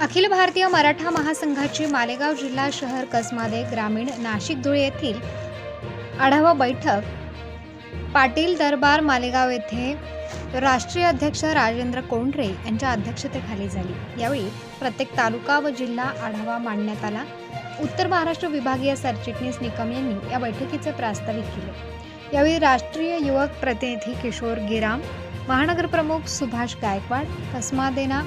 अखिल भारतीय मराठा महासंघाची मालेगाव जिल्हा शहर कसमादे ग्रामीण नाशिक धुळे येथील आढावा बैठक. पाटील दरबार मालेगाव येथे राष्ट्रीय अध्यक्ष राजेंद्र कोंढरे यांच्या अध्यक्षतेखाली झाली. यावेळी प्रत्येक तालुका व जिल्हा आढावा मांडण्यात आला. उत्तर महाराष्ट्र विभागीय सरचिटणीस निकम यांनी या बैठकीचे प्रास्ताविक केले. यावेळी राष्ट्रीय युवक प्रतिनिधी किशोर गिराम महानगरप्रमुख सुभाष गायकवाड कसमादेना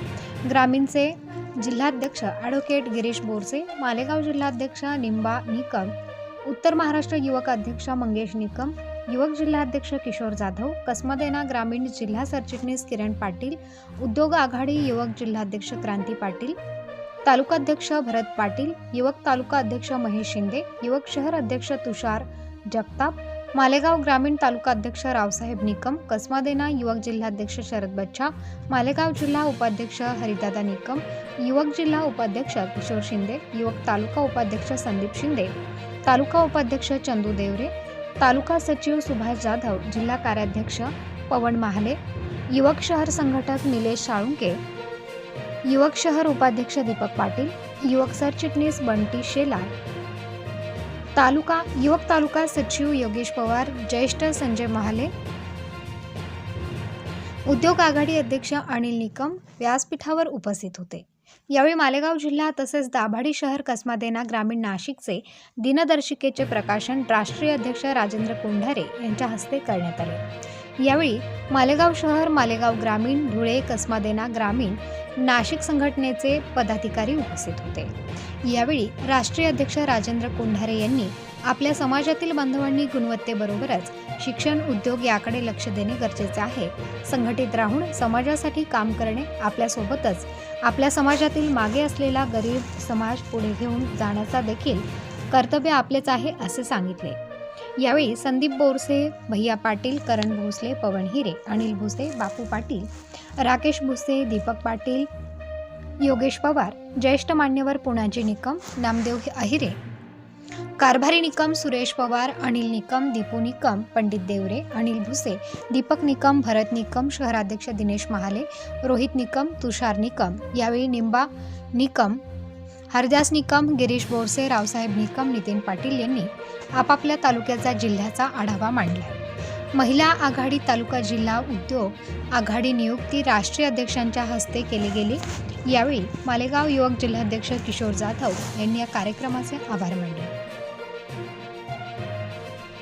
ग्रामीणचे जिल्हाध्यक्ष ॲडव्होकेट गिरीश बोरसे मालेगाव जिल्हाध्यक्ष निंबा निकम उत्तर महाराष्ट्र युवक अध्यक्ष मंगेश निकम युवक जिल्हाध्यक्ष किशोर जाधव कसमदेना ग्रामीण जिल्हा सरचिटणीस किरण पाटील उद्योग आघाडी युवक जिल्हाध्यक्ष क्रांती पाटील तालुकाध्यक्ष भरत पाटील युवक तालुका अध्यक्ष महेश शिंदे युवक शहर अध्यक्ष तुषार जगताप मालेगाव ग्रामीण तालुका अध्यक्ष रावसाहेब निकम कसमादेना युवक जिल्हाध्यक्ष शरद बच्चा मालेगाव जिल्हा उपाध्यक्ष हरिदादा निकम युवक जिल्हा उपाध्यक्ष किशोर शिंदे युवक तालुका उपाध्यक्ष संदीप शिंदे तालुका उपाध्यक्ष चंदू देवरे तालुका सचिव सुभाष जाधव जिल्हा कार्याध्यक्ष पवन महाले युवक शहर संघटक निलेश साळुंके युवक शहर उपाध्यक्ष दीपक पाटील युवक सरचिटणीस बंटी शेलार तालुका युवक तालुका सचिव योगेश पवार ज्येष्ठ संजय महाले उद्योग आघाडी अध्यक्ष अनिल निकम व्यासपीठावर उपस्थित होते. यावेळी मालेगाव जिल्हा तसेच दाभाडी शहर कसमादेना ग्रामीण नाशिकचे दिनदर्शिकेचे प्रकाशन राष्ट्रीय अध्यक्ष राजेंद्र कोंढारे यांच्या हस्ते करण्यात आले. यावेळी मालेगाव शहर मालेगाव ग्रामीण धुळे कसमादेना ग्रामीण नाशिक संघटनेचे पदाधिकारी उपस्थित होते. यावेळी राष्ट्रीय अध्यक्ष राजेंद्र कोंढारे यांनी आपल्या समाजातील बांधवांनी गुणवत्तेबरोबरच शिक्षण उद्योग याकडे लक्ष देणे गरजेचे आहे. संघटित राहून समाजासाठी काम करणे आपल्यासोबतच आपल्या समाजातील मागे असलेला गरीब समाज पुढे घेऊन जाण्याचा देखील कर्तव्य आपलेच आहे असे सांगितले. यावेळी संदीप बोरसे भैया पाटील करण भोसले पवन हिरे अनिल भुसे बापू पाटील राकेश भुसे दीपक पाटील योगेश पवार ज्येष्ठ मान्यवर पुणाजी निकम नामदेव अहिरे कारभारी निकम सुरेश पवार अनिल निकम दीपू निकम पंडित देवरे अनिल भुसे दीपक निकम भरत निकम शहराध्यक्ष दिनेश महाले रोहित निकम तुषार निकम यावेळी निंबा निकम हरदास निकम गिरीश बोरसे रावसाहेब निकम नितीन पाटील यांनी आपापल्या तालुक्याचा जिल्ह्याचा आढावा मांडला. महिला आघाडी तालुका जिल्हा उद्योग आघाडी नियुक्ती राष्ट्रीय अध्यक्षांच्या हस्ते केली गेली. यावेळी मालेगाव युवक जिल्हाध्यक्ष किशोर जाधव यांनी या कार्यक्रमाचे आभार मानले.